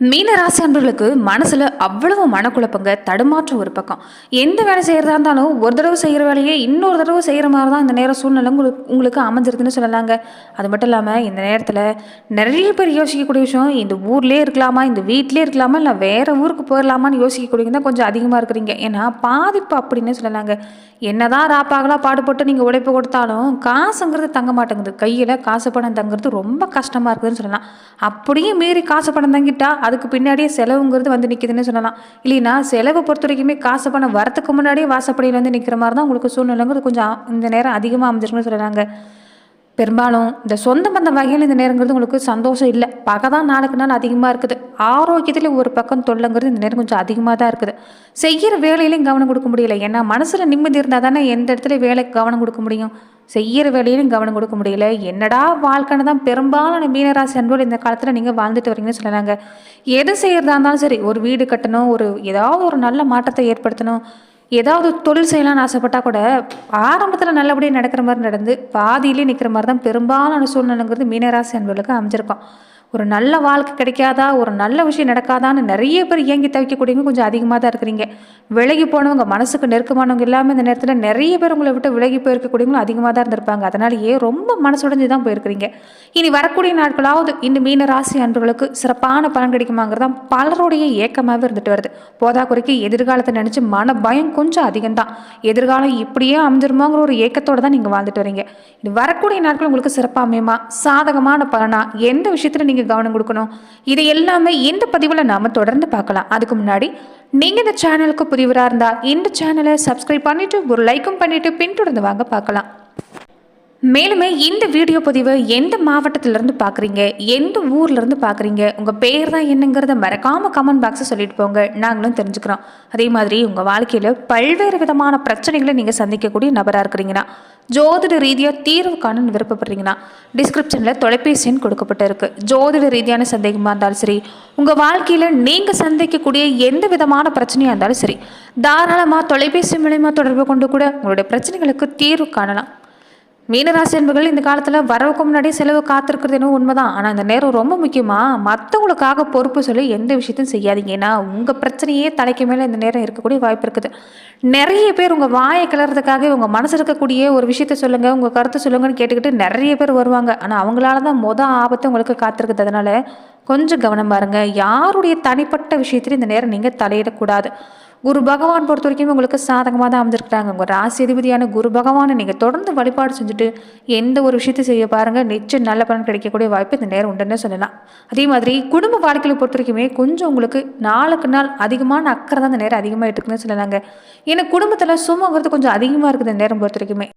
மீனராசி அன்பர்களுக்கு மனசில் அவ்வளவு மனக்குழப்பங்க தடுமாற்றம் ஒரு பக்கம். எந்த வேலை செய்கிறதா இருந்தாலும் ஒரு தடவை செய்கிற வேலையே இன்னொரு தடவை செய்கிற மாதிரி தான் இந்த நேரம் சூழ்நிலை உங்களுக்கு உங்களுக்கு அமைஞ்சிருக்குன்னு சொல்லலாங்க. அது மட்டும் இல்லாமல் இந்த நேரத்தில் நிறைய பேர் யோசிக்கக்கூடிய விஷயம் இந்த ஊர்லேயே இருக்கலாமா இந்த வீட்டிலே இருக்கலாமா இல்லை வேறு ஊருக்கு போயிடலாமான்னு யோசிக்கக்கூடியவங்க தான் கொஞ்சம் அதிகமாக இருக்கிறீங்க. ஏன்னா பாதிப்பு அப்படின்னு சொல்லலாங்க. என்னதான் ராப்பாகலாம் பாடுபட்டு நீங்கள் உழைப்பு கொடுத்தாலும் காசுங்கிறது தங்க மாட்டேங்குது. கையில் காசு பணம் தங்குறது ரொம்ப கஷ்டமாக இருக்குதுன்னு சொல்லலாம். அப்படியே மீறி காசு பணம் தங்கிட்டா அதுக்கு பின்னாடியே செலவுங்கிறது வந்து நிற்கிதுன்னு சொல்லலாம். இல்லைன்னா செலவை பொறுத்த வரைக்குமே காசு பணம் வரத்துக்கு முன்னாடியே வாசப்படியில் வந்து நிற்கிற மாதிரி தான் உங்களுக்கு சூழ்நிலைங்கிறது கொஞ்சம் இந்த நேரம் அதிகமாக அமைஞ்சிருக்குன்னு சொல்லலாங்க பெரும்பாலும் இந்த சொந்த பந்த வகையில் இந்த நேரங்கிறது உங்களுக்கு சந்தோஷம் இல்லை. பகை தான் நாளுக்கு நாள் அதிகமாக இருக்குது. ஆரோக்கியத்தில் ஒரு பக்கம் தொல்லைங்கிறது இந்த நேரம் கொஞ்சம் அதிகமாக தான் இருக்குது. செய்கிற வேலையிலையும் கவனம் கொடுக்க முடியல. ஏன்னா மனசில் நிம்மதி இருந்தால் தானே எந்த இடத்துல வேலைக்கு கவனம் கொடுக்க முடியும். செய்கிற வேலையிலும் கவனம் கொடுக்க முடியல. என்னடா வாழ்க்கைன்னு தான் பெரும்பாலான மீனராசி அன்போடு இந்த காலத்தில் நீங்கள் வாழ்ந்துட்டு வரீங்கன்னு சொல்லலாங்க எது செய்கிறதா இருந்தாலும் சரி ஒரு வீடு கட்டணும் ஒரு ஏதாவது ஒரு நல்ல மாற்றத்தை ஏற்படுத்தணும். ஏதாவது தொழில் செய்யலாம்னு ஆசைப்பட்டால் கூட ஆரம்பத்தில் நல்லபடியாக நடக்கிற மாதிரி நடந்து பாதியிலே நிற்கிற மாதிரி தான் பெரும்பாலான சூழ்நிலைங்கிறது மீனராசி அன்பர்களுக்கு அமைஞ்சிருக்கும். ஒரு நல்ல வாழ்க்கை கிடைக்காதா ஒரு நல்ல விஷயம் நடக்காதான்னு நிறைய பேர் இயங்கி தவிக்கக்கூடியவங்க கொஞ்சம் அதிகமாக தான் இருக்கிறீங்க. விலகி போனவங்க மனசுக்கு நெருக்கமானவங்க எல்லாமே இந்த நேரத்தில் நிறைய பேர் உங்களை விட்டு விலகி போயிருக்கக்கூடியவங்களும் அதிகமாக தான் இருந்திருப்பாங்க. அதனாலேயே ரொம்ப மனசுடைஞ்சு தான் போயிருக்கிறீங்க. இனி வரக்கூடிய நாட்களாவது இந்த மீன ராசி அன்பர்களுக்கு சிறப்பான பலன் கிடைக்குமாங்கிறது தான் பலருடைய ஏக்கமாகவே இருந்துட்டு வருது. போதாக்குறைக்கு எதிர்காலத்தை நினச்சி மன பயம் கொஞ்சம் அதிகம்தான் எதிர்காலம் இப்படியே அமைஞ்சிருமோங்கிற ஒரு ஏக்கத்தோடு தான் நீங்கள் வாழ்ந்துட்டு வரீங்க. இது வரக்கூடிய நாட்கள் உங்களுக்கு சிறப்பாக அமையுமா? சாதகமான பலனா? எந்த விஷயத்தில் நீங்கள் கவனம் கொடுக்கணும். இது எல்லாமே இந்த பதிவில் நாம் தொடர்ந்து பார்க்கலாம். அதுக்கு முன்னாடி நீங்கள் இந்த சேனலுக்கு புதிவராக இருந்தால் இந்த சேனலை சப்ஸ்கிரைப் பண்ணிவிட்டு ஒரு லைக்கும் பண்ணிவிட்டு பின்தொடர்ந்து வாங்க பார்க்கலாம். மேலுமே இந்த வீடியோ பதிவு எந்த மாவட்டத்திலேருந்து பார்க்குறீங்க? எந்த ஊர்லேருந்து பார்க்குறீங்க? உங்கள் பேர் தான் என்னங்கிறத மறக்காமல் கமெண்ட் பாக்ஸை சொல்லிட்டு போங்க. நாங்களும் தெரிஞ்சுக்கிறோம். அதே மாதிரி உங்கள் வாழ்க்கையில் பல்வேறு விதமான பிரச்சனைகளை நீங்கள் சந்திக்கக்கூடிய நபராக இருக்கிறீங்கன்னா ஜோதிட ரீதியாக தீர்வு காண விருப்பப்படுறீங்கன்னா டிஸ்கிரிப்ஷனில் தொலைபேசி எண் கொடுக்கப்பட்டிருக்கு. ஜோதிட ரீதியான சந்தேகமாக இருந்தாலும் சரி உங்கள் வாழ்க்கையில் நீங்கள் சந்திக்கக்கூடிய எந்த விதமான பிரச்சனையாக இருந்தாலும் சரி தாராளமாக தொலைபேசி மூலயமா தொடர்பு கொண்டு கூட உங்களுடைய பிரச்சனைகளுக்கு தீர்வு காணலாம். மீனராசி என்பர்கள் இந்த காலத்தில் வரவுக்கு முன்னாடி செலவு காத்திருக்கிறது என்னவோ உண்மைதான். ஆனால் இந்த நேரம் ரொம்ப முக்கியமாக மற்றவங்களுக்காக பொறுப்பு சொல்லி எந்த விஷயத்தையும் செய்யாதீங்க. ஏன்னா உங்கள் பிரச்சனையே தலைக்கு மேலே இந்த நேரம் இருக்கக்கூடிய வாய்ப்பு இருக்குது. நிறைய பேர் உங்கள் வாயை கிளறதுக்காக உங்கள் மனசு இருக்கக்கூடிய ஒரு விஷயத்த சொல்லுங்கள் உங்கள் கருத்தை சொல்லுங்கன்னு கேட்டுக்கிட்டு நிறைய பேர் வருவாங்க. ஆனால் அவங்களால தான் மொதல் ஆபத்து உங்களுக்கு காத்திருக்குது. அதனால் கொஞ்சம் கவனம் பாருங்கள் யாருடைய தனிப்பட்ட விஷயத்திலையும் இந்த நேரம் நீங்கள் தலையிடக்கூடாது. குரு பகவான் பொறுத்த வரைக்கும் உங்களுக்கு சாதகமாக தான் அமைஞ்சிருக்கிறாங்க உங்கள் ராசி அதிபதியான குரு பகவானை நீங்கள் தொடர்ந்து வழிபாடு செஞ்சுட்டு எந்த ஒரு விஷயத்தை செய்ய பாருங்கள் நிச்சயம் நல்ல பலன் கிடைக்கக்கூடிய வாய்ப்பு இந்த நேரம் உண்டுன்னு சொல்லலாம். அதே மாதிரி குடும்ப வாழ்க்கையை பொறுத்த வரைக்குமே கொஞ்சம் உங்களுக்கு நாளுக்கு நாள் அதிகமான அக்கறை தான் இந்த நேரம் அதிகமாக இருக்குன்னு சொல்லலாங்க. ஏன்னா குடும்பத்தில் சுமங்கிறது கொஞ்சம் அதிகமாக இருக்குது இந்த நேரம் பொறுத்த வரைக்குமே.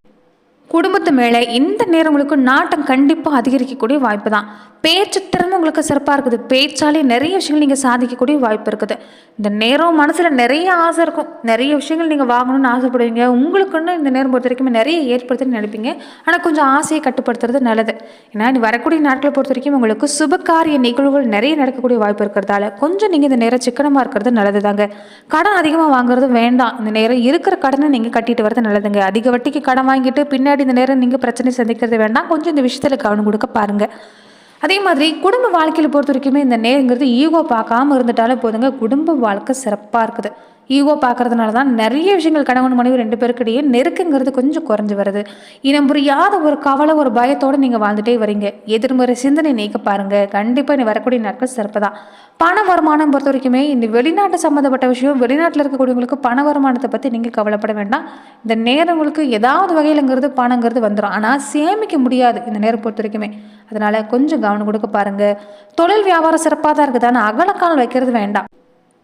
குடும்பத்து மேலே இந்த நேரம் உங்களுக்கு நாட்டம் கண்டிப்பாக அதிகரிக்கக்கூடிய வாய்ப்பு தான் பேச்சு திறமை உங்களுக்கு சிறப்பாக இருக்குது. பேச்சாலே நிறைய விஷயங்கள் நீங்கள் சாதிக்கக்கூடிய வாய்ப்பு இருக்குது. இந்த நேரம் மனசில் நிறைய ஆசை இருக்கும். நிறைய விஷயங்கள் நீங்கள் வாங்கணும்னு ஆசைப்படுவீங்க. உங்களுக்குன்னு இந்த நேரம் பொறுத்த வரைக்கும் நிறைய ஏற்படுத்துன்னு நினைப்பீங்க. ஆனால் கொஞ்சம் ஆசையை கட்டுப்படுத்துறது நல்லது. ஏன்னா வரக்கூடிய நாட்களை பொறுத்த வரைக்கும் உங்களுக்கு சுபகாரிய நிகழ்வுகள் நிறைய நடக்கக்கூடிய வாய்ப்பு இருக்கிறதால கொஞ்சம் நீங்கள் இந்த நேரம் சிக்கனமாக இருக்கிறது நல்லது தாங்க கடன் அதிகமாக வாங்குறது வேண்டாம். இந்த நேரம் இருக்கிற கடனை நீங்கள் கட்டிட்டு வரது நல்லதுங்க. அதிக வட்டிக்கு கடன் வாங்கிட்டு பின்னாடி இந்த நேரம் நீங்கள் பிரச்சனை சந்திக்கிறது வேண்டாம். கொஞ்சம் இந்த விஷயத்தில் கவனம் கொடுக்க பாருங்கள் அதே மாதிரி குடும்ப வாழ்க்கையில் பொறுத்த வரைக்குமே இந்த நேரங்கிறது ஈகோ பார்க்காம இருந்துட்டாலே போதுங்க. குடும்ப வாழ்க்கை சிறப்பாக இருக்குது. ஈகோ பார்க்கறதுனால தான் நிறைய விஷயங்கள் கணவன் மனைவி ரெண்டு பேருக்கிடையே நெருக்கங்கிறது கொஞ்சம் குறைஞ்சி வருது. இனம் புரியாத ஒரு கவலை ஒரு பயத்தோடு நீங்கள் வாழ்ந்துட்டே வரீங்க. எதிர்மறை சிந்தனை நீக்க பாருங்க. கண்டிப்பாக நீ வரக்கூடிய நாட்கள் சிறப்பு தான். பண வருமானம் பொறுத்த வரைக்குமே இந்த வெளிநாட்டு சம்மந்தப்பட்ட விஷயம் வெளிநாட்டில் இருக்கக்கூடியவங்களுக்கு பண வருமானத்தை பற்றி நீங்கள் கவலைப்பட வேண்டாம். இந்த நேரம் உங்களுக்கு ஏதாவது வகையிலங்கிறது பணங்கிறது வந்துடும் ஆனால் சேமிக்க முடியாது இந்த நேரம் பொறுத்த வரைக்குமே. அதனால் கொஞ்சம் கவனம் கொடுக்க பாருங்கள் தொழில் வியாபாரம் சிறப்பாக தான் இருக்குது ஆனால் அகலக்கால் வைக்கிறது வேண்டாம்.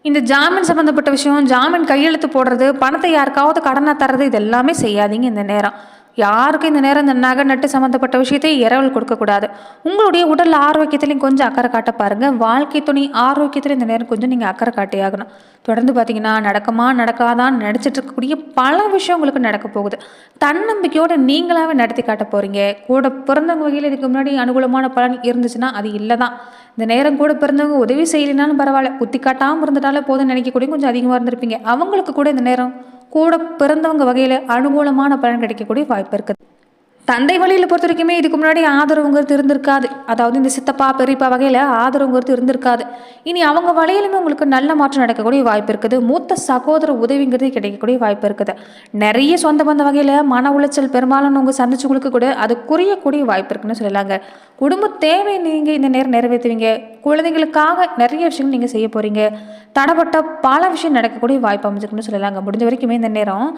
இந்த ஜாமீன் சம்மந்தப்பட்ட விஷயம் ஜாமீன் கையெழுத்து போடுறது பணத்தை யாருக்காவது கடனாக தர்றது இது எல்லாமே செய்யாதீங்க இந்த நேரம். யாருக்கும் இந்த நேரம் இந்த நகை நட்டு சம்மந்தப்பட்ட விஷயத்தை இரவல் கொடுக்கக்கூடாது. உங்களுடைய உடல் ஆரோக்கியத்திலையும் கொஞ்சம் அக்கறை காட்ட பாருங்கள் வாழ்க்கை துணை ஆரோக்கியத்தில் இந்த நேரம் கொஞ்சம் நீங்கள் அக்கறை காட்டியாகணும் தொடர்ந்து பார்த்தீங்கன்னா நடக்குமா நடக்காதான்னு நினச்சிட்டு இருக்கக்கூடிய பல விஷயம் உங்களுக்கு நடக்க போகுது. தன்னம்பிக்கையோடு நீங்களாகவே நடத்தி காட்ட போகிறீங்க கூட பிறந்தவங்க வகையில் இதுக்கு முன்னாடி அனுகூலமான பலன் இருந்துச்சுன்னா அது இல்லை தான் இந்த நேரம் கூட பிறந்தவங்க உதவி செய்யலைனாலும் பரவாயில்ல. குத்தி காட்டாமல் இருந்துட்டாலே போதும் நினைக்கக்கூடிய கொஞ்சம் அதிகமாக இருந்திருப்பீங்க. அவங்களுக்கு கூட இந்த நேரம் கூட பிறந்தவங்க வகையில் அனுகூலமான பலன் கிடைக்கக்கூடிய வாய்ப்பு இருக்குது. தந்தை வழியில் பொறுத்த வரைக்குமே இதுக்கு முன்னாடி ஆதரவுங்கிறது இருந்திருக்காது. அதாவது இந்த சித்தப்பா பெரியப்பா வகையில் ஆதரவுங்கிறது இருந்திருக்காது. இனி அவங்க வழியிலுமே உங்களுக்கு நல்ல மாற்றம் நடக்கக்கூடிய வாய்ப்பு இருக்குது. மூத்த சகோதர உதவிங்கிறது கிடைக்கக்கூடிய வாய்ப்பு இருக்குது. நிறைய சொந்த பந்த வகையில் மன உளைச்சல் பெரும்பாலும் உங்கள் சந்திச்சுங்களுக்கு கூட அது குறையக்கூடிய வாய்ப்பு இருக்குன்னு சொல்லலாங்க. குடும்ப தேவை நீங்கள் இந்த நேரம் நிறைவேற்றுவீங்க. குழந்தைங்களுக்காக நிறைய விஷயங்கள் நீங்கள் செய்ய போகிறீங்க தடப்பட்ட பல விஷயம் நடக்கக்கூடிய வாய்ப்பு அமைஞ்சிருக்குன்னு சொல்லலாங்க. முடிஞ்ச வரைக்குமே இந்த நேரம்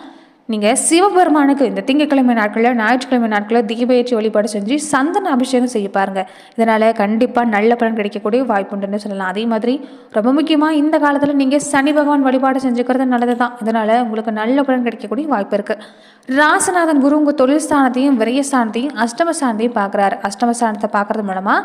நீங்கள் சிவபெருமானுக்கு இந்த திங்கட்கிழமை நாட்களில் ஞாயிற்றுக்கிழமை நாட்களில் தீபயிற்சி வழிபாடு செஞ்சு சந்தன அபிஷேகம் செய்ய பாருங்கள் இதனால் கண்டிப்பாக நல்ல பலன் கிடைக்கக்கூடிய வாய்ப்புண்டுன்னு சொல்லலாம். அதே மாதிரி ரொம்ப முக்கியமாக இந்த காலத்தில் நீங்கள் சனி பகவான் வழிபாடு செஞ்சுக்கிறது நல்லது தான் இதனால் உங்களுக்கு நல்ல பலன் கிடைக்கக்கூடிய வாய்ப்பு இருக்குது ராசநாதன் குரு உங்கள் தொழில் ஸ்தானத்தையும் விரயஸ்தானத்தையும் அஷ்டமஸ்தானத்தையும் பார்க்குறாரு அஷ்டமஸ்தானத்தை பார்க்குறது மூலமாக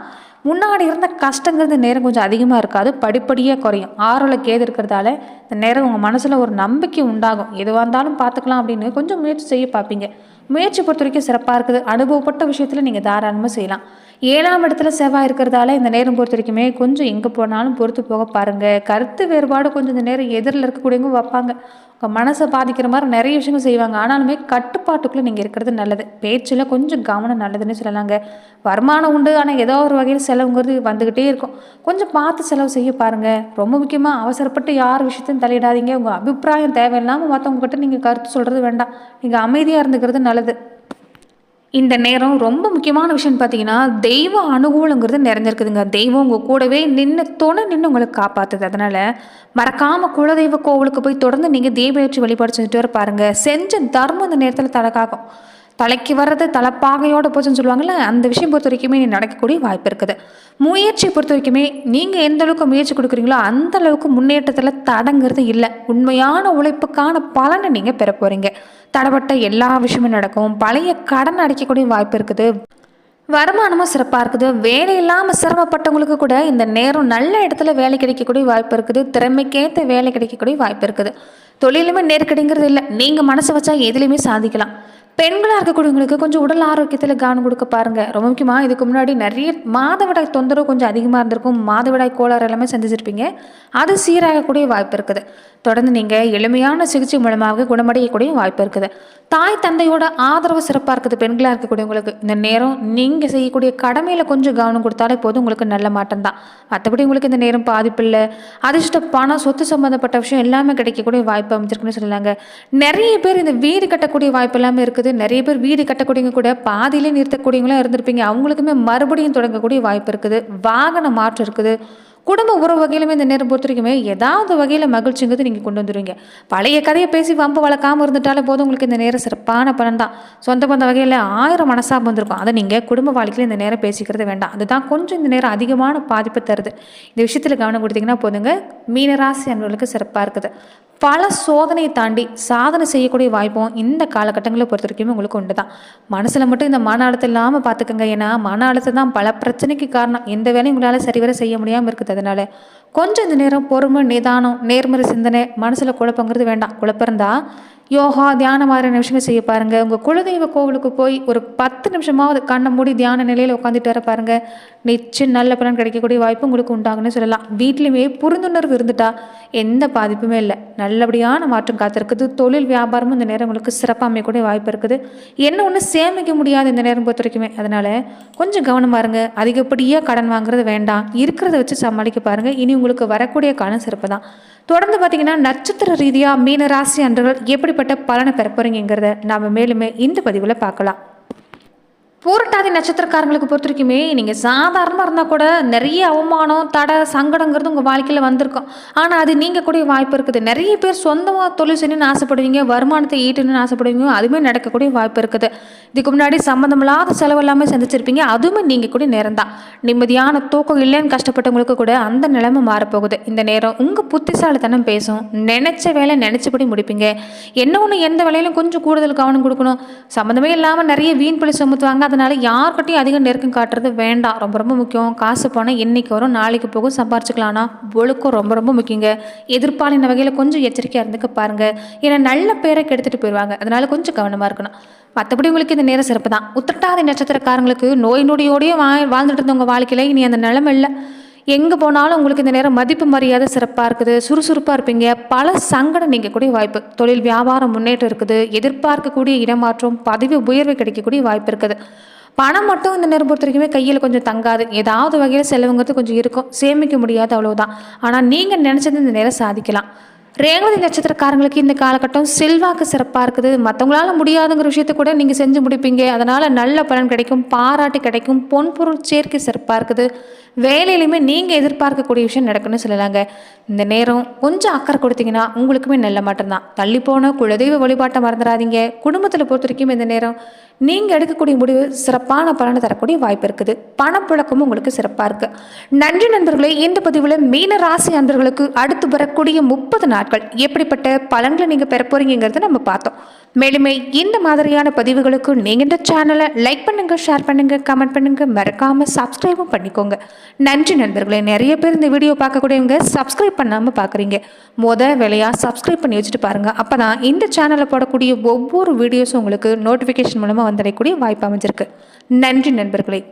முன்னாடி இருந்த கஷ்டங்கிறது நேரம் கொஞ்சம் அதிகமாக இருக்காது. படிப்படியாக குறையும். ஆறில் கேது இருக்கிறதால இந்த நேரம் உங்கள் மனசில் ஒரு நம்பிக்கை உண்டாகும். எதுவாக இருந்தாலும் பார்த்துக்கலாம் அப்படின்னு கொஞ்சம் முயற்சி செய்ய பார்ப்பீங்க. முயற்சி பொறுத்த வரைக்கும் சிறப்பாக இருக்குது. அனுபவப்பட்ட விஷயத்தில் நீங்கள் தாராளமாக செய்யலாம். ஏழாம் இடத்துல செவ்வாய் இருக்கிறதால இந்த நேரம் பொறுத்த வரைக்குமே கொஞ்சம் எங்கே போனாலும் பொறுத்து போக பாருங்கள் கருத்து வேறுபாடு கொஞ்சம் இந்த நேரம் எதிரில் இருக்கக்கூடியவங்க வைப்பாங்க. உங்கள் மனசை பாதிக்கிற மாதிரி நிறைய விஷயங்கள் செய்வாங்க. ஆனாலுமே கட்டுப்பாட்டுக்குள்ளே நீங்கள் இருக்கிறது நல்லது. பேச்சில் கொஞ்சம் கவனம் நல்லதுன்னு சொல்லலாங்க. வருமானம் உண்டு. ஆனால் ஏதோ ஒரு வகையில் செலவுங்கிறது வந்துக்கிட்டே இருக்கும். கொஞ்சம் பார்த்து செலவு செய்ய பாருங்கள் ரொம்ப முக்கியமாக அவசரப்பட்டு யார் விஷயத்தையும் தலையிடாதீங்க. உங்கள் அபிப்பிராயம் தேவையில்லாமல் மற்றவங்ககிட்ட நீங்கள் கருத்து சொல்கிறது வேண்டாம். நீங்கள் அமைதியாக இருந்துக்கிறது நல்லது. இந்த நேரம் ரொம்ப முக்கியமான விஷயம் பார்த்தீங்கன்னா தெய்வ அனுகூலங்கிறது நிறைஞ்சிருக்குதுங்க. தெய்வம் உங்கள் கூடவே நின்று துணை நின்று உங்களுக்கு காப்பாற்றுது அதனால் மறக்காமல் குலதெய்வ கோவிலுக்கு போய் தொடர்ந்து நீங்கள் தெய்வேற்றி வழிபாடு செஞ்சுட்டு வர பாருங்கள் செஞ்ச தர்மம் இந்த நேரத்தில் தலக்காகும் தலைக்கு வர்றது தலைப்பாகையோட போச்சுன்னு சொல்லுவாங்கள்ல அந்த விஷயம் பொறுத்த வரைக்குமே நீ நடக்கக்கூடிய வாய்ப்பு இருக்குது. முயற்சி பொறுத்த வரைக்குமே நீங்கள் எந்த அளவுக்கு முயற்சி கொடுக்குறீங்களோ அந்த அளவுக்கு முன்னேற்றத்தில் தடங்கிறது இல்லை. உண்மையான உழைப்புக்கான பலனை நீங்கள் பெற போகிறீங்க தடப்பட்ட எல்லா விஷயமும் நடக்கும். பழைய கடன் அடைக்கக்கூடிய வாய்ப்பு இருக்குது. வருமானமும் சிறப்பாக இருக்குது. வேலை இல்லாமல் சிரமப்பட்டவங்களுக்கு கூட இந்த நேரம் நல்ல இடத்துல வேலை கிடைக்கக்கூடிய வாய்ப்பு இருக்குது. திறமைக்கேற்ற வேலை கிடைக்கக்கூடிய வாய்ப்பு இருக்குது. தொழிலுமே நெருக்கடிங்கிறது இல்லை. நீங்கள் மனசு வச்சா எதுலேயுமே சாதிக்கலாம். பெண்களாக இருக்கக்கூடியவங்களுக்கு கொஞ்சம் உடல் ஆரோக்கியத்தில் கவனம் கொடுக்க பாருங்கள் ரொம்ப முக்கியமாக இதுக்கு முன்னாடி நிறைய மாதவிடாய் தொந்தரவு கொஞ்சம் அதிகமாக இருந்திருக்கும். மாதவிடாய் கோளாறு எல்லாமே சந்திச்சிருப்பீங்க. அது சீராகக்கூடிய வாய்ப்பு இருக்குது. தொடர்ந்து நீங்கள் எளிமையான சிகிச்சை மூலமாக குணமடையக்கூடிய வாய்ப்பு இருக்குது. தாய் தந்தையோட ஆதரவு சிறப்பாக இருக்குது. பெண்களாக இருக்கக்கூடியவங்களுக்கு இந்த நேரம் நீங்கள் செய்யக்கூடிய கடமையில் கொஞ்சம் கவனம் கொடுத்தாலே போதும் உங்களுக்கு நல்ல மாற்றம் தான். மற்றபடி உங்களுக்கு இந்த நேரம் பாதிப்பில்லை அதிர்ஷ்ட பணம் சொத்து சம்மந்தப்பட்ட விஷயம் எல்லாமே கிடைக்கக்கூடிய வாய்ப்பு அமைச்சிருக்குன்னு சொல்லலாங்க நிறைய பேர் இந்த வீடு கட்டக்கூடிய வாய்ப்பு எல்லாமே இருக்குது. நிறைய பேர் வீடு கட்டக்கூடியவங்க கூட பாதியிலே நிறுத்தக்கூடியவங்களாம் இருந்திருப்பீங்க. அவங்களுக்குமே மறுபடியும் தொடங்கக்கூடிய வாய்ப்பு இருக்குது. வாகன மாற்றம் இருக்குது. குடும்ப உறவு வகையிலுமே இந்த நேரம் பொறுத்த வரைக்குமே ஏதாவது வகையில் மகிழ்ச்சிங்கிறது நீங்கள் கொண்டு வந்துடுவீங்க பழைய கதையை பேசி வம்பு வளர்க்காமல் இருந்துட்டாலே போதும் உங்களுக்கு இந்த நேரம் சிறப்பான பலன் தான். சொந்த பந்த வகையில் ஆயிரம் மனசாக வந்திருக்கும். அதை நீங்கள் குடும்ப வாழ்க்கையில் இந்த நேரம் பேசிக்கிறது வேண்டாம். அதுதான் கொஞ்சம் இந்த நேரம் அதிகமான பாதிப்பு தருது. இந்த விஷயத்தில் கவனம் கொடுத்தீங்கன்னா போதுங்க. மீனராசி அன்பர்களுக்கு சிறப்பாக இருக்குது. பல சோதனையை தாண்டி சாதனை செய்யக்கூடிய வாய்ப்பும் இந்த காலகட்டங்களை பொறுத்த வரைக்கும் உங்களுக்கு உண்டு தான் மனசில் மட்டும் இந்த மன அழுத்தம் இல்லாமல் பார்த்துக்கோங்க ஏன்னா மன அழுத்தம் தான் பல பிரச்சனைக்கு காரணம். எந்த வேலையும் உங்களால் சரிவர செய்ய முடியாமல் இருக்குது. அதனால கொஞ்சம் இந்த நேரம் பொறுமை நிதானம் நேர்மறை சிந்தனை மனசில் குழப்பங்கிறது வேண்டாம். குழப்பம் இருந்தால் யோகா தியானம் மாதிரியான விஷயங்கள் செய்ய பாருங்கள் உங்கள் குலதெய்வ கோவிலுக்கு போய் ஒரு பத்து நிமிஷமாவது கண்ணை மூடி தியான நிலையில் உட்காந்துட்டு வர பாருங்கள் நிச்சயம் நல்ல பலன் கிடைக்கக்கூடிய வாய்ப்பு உங்களுக்கு உண்டாகுன்னு சொல்லலாம். வீட்லேயுமே புரிந்துணர்வு இருந்துட்டா எந்த பாதிப்புமே இல்லை. நல்லபடியான மாற்றம் காத்திருக்குது. தொழில் வியாபாரமும் இந்த நேரம் உங்களுக்கு சிறப்பாக அமையக்கூடிய வாய்ப்பு இருக்குது. என்ன ஒன்று சேமிக்க முடியாது இந்த நேரம் பொறுத்த வரைக்குமே. அதனால் கொஞ்சம் கவனமாக இருங்க. அதிகப்படியாக கடன் வாங்குறது வேண்டாம். இருக்கிறத வச்சு சமாளிக்க பாருங்கள் இனி உங்களுக்கு வரக்கூடிய காலம் சிறப்பு தான் தொடர்ந்து பார்த்தீங்கன்னா நட்சத்திர ரீதியாக மீன ராசி அன்றர்கள் எப்படிப்பட்ட பலனை பெற போகிறீங்கிறத நாம் மேலுமே இந்த பதிவில் பார்க்கலாம். பூரட்டாதி நட்சத்திரக்காரங்களுக்கு பொறுத்த வரைக்குமே நீங்கள் சாதாரணமாக இருந்தால் கூட நிறைய அவமானம் தடை சங்கடங்கிறது உங்கள் வாழ்க்கையில் வந்திருக்கும். ஆனால் அது நீங்கள் கூடிய வாய்ப்பு இருக்குது. நிறைய பேர் சொந்தமாக தொழில் செய்யணும்னு ஆசைப்படுவீங்க வருமானத்தை ஈட்டணும்னு ஆசைப்படுவீங்க அதுவுமே நடக்கக்கூடிய வாய்ப்பு இருக்குது. இதுக்கு முன்னாடி சம்மந்தமில்லாத செலவு எல்லாமே சந்திச்சிருப்பீங்க அதுவுமே நீங்கள் கூட நேரம் தான் நிம்மதியான தூக்கம் இல்லைன்னு கஷ்டப்பட்டவங்களுக்கு கூட அந்த நிலைமை மாறப்போகுது. இந்த நேரம் உங்கள் புத்திசாலித்தனம் பேசும். நினச்ச வேலை நினச்சபடி முடிப்பீங்க. என்ன ஒன்று எந்த வேலையிலும் கொஞ்சம் கூடுதல் கவனம் கொடுக்கணும். சம்மந்தமே இல்லாமல் நிறைய வீண் பழி சுமத்துவாங்க அதனால யார்கிட்டையும் அதிக நெருக்கம் காட்டுறது வேண்டாம். ரொம்ப ரொம்ப முக்கியம். காசு போனால் என்றைக்கு வரும் நாளைக்கு போகும் சம்பாரிச்சுக்கலாம்னா ஒழுக்கம் ரொம்ப ரொம்ப முக்கியங்க. எதிர்ப்பாளின வகையில் கொஞ்சம் எச்சரிக்கையாக இருந்துக்க பாருங்கள் ஏன்னா நல்ல பேரை கெடுத்துட்டு போயிடுவாங்க அதனால் கொஞ்சம் கவனமாக இருக்கணும். மற்றபடி உங்களுக்கு இந்த நேரம் சிறப்பு தான் உத்திரட்டாதி நட்சத்திரக்காரங்களுக்கு நோய் நொடியோடய வா வாழ்ந்துட்டு இருந்தவங்க வாழ்க்கையில் இனி அந்த நிலம இல்லை. எங்கே போனாலும் உங்களுக்கு இந்த நேரம் மதிப்பு மரியாதை சிறப்பாக இருக்குது சுறுசுறுப்பாக இருப்பீங்க. பல சங்கடம் நீங்கக்கூடிய வாய்ப்பு. தொழில் வியாபாரம் முன்னேற்றம் இருக்குது. எதிர்பார்க்கக்கூடிய இடமாற்றம் பதவி உயர்வு கிடைக்கக்கூடிய வாய்ப்பு இருக்குது. பணம் மட்டும் இந்த நேரம் பொறுத்த வரைக்குமே கையில் கொஞ்சம் தங்காது. ஏதாவது வகையில் செலவுங்கிறது கொஞ்சம் இருக்கும். சேமிக்க முடியாது அவ்வளோதான் ஆனால் நீங்கள் நினச்சது இந்த நேரம் சாதிக்கலாம். ரேவதி நட்சத்திரக்காரங்களுக்கு இந்த காலகட்டம் செல்வாக்கு சிறப்பாக இருக்குது. மற்றவங்களால முடியாதுங்கிற விஷயத்தை கூட நீங்கள் செஞ்சு முடிப்பீங்க. அதனால் நல்ல பலன் கிடைக்கும் பாராட்டு கிடைக்கும் பொன்பொருள் சேர்க்கை சிறப்பாக இருக்குது. வேலையிலுமே நீங்கள் எதிர்பார்க்கக்கூடிய விஷயம் நடக்குன்னு சொல்லலாங்க. இந்த நேரம் கொஞ்சம் அக்கறை கொடுத்தீங்கன்னா உங்களுக்குமே நல்ல மட்டும்தான் தள்ளி போன குலதெய்வ வழிபாட்டை மறந்துடாதீங்க. குடும்பத்தில் பொறுத்த வரைக்கும் இந்த நேரம் நீங்கள் எடுக்கக்கூடிய முடிவு சிறப்பான பலனை தரக்கூடிய வாய்ப்பு இருக்குது. பணப்புழக்கமும் உங்களுக்கு சிறப்பாக இருக்குது நன்றி நண்பர்களே இந்த பதிவில் மீன ராசி அன்பர்களுக்கு அடுத்து வரக்கூடிய முப்பது நாட்கள் எப்படிப்பட்ட பலன்களை நீங்கள் பெற போறீங்கிறத நம்ம பார்த்தோம். மேலுமே இந்த மாதிரியான பதிவுகளுக்கு நீங்கள் இந்த சேனலை லைக் பண்ணுங்கள் ஷேர் பண்ணுங்கள் கமெண்ட் பண்ணுங்கள் மறக்காமல் சப்ஸ்கிரைபும் பண்ணிக்கோங்க. நன்றி நண்பர்களே. நிறைய பேர் இந்த வீடியோ பார்க்கக்கூடியவங்க சப்ஸ்கிரைப் பண்ணாமல் பார்க்குறீங்க. முத வேலையாக சப்ஸ்கிரைப் பண்ணி வச்சுட்டு பாருங்கள் அப்போ தான் இந்த சேனலில் போடக்கூடிய ஒவ்வொரு வீடியோஸும் உங்களுக்கு நோட்டிஃபிகேஷன் மூலமாக வந்தடையக்கூடிய வாய்ப்பு அமைஞ்சிருக்கு. நன்றி நண்பர்களே.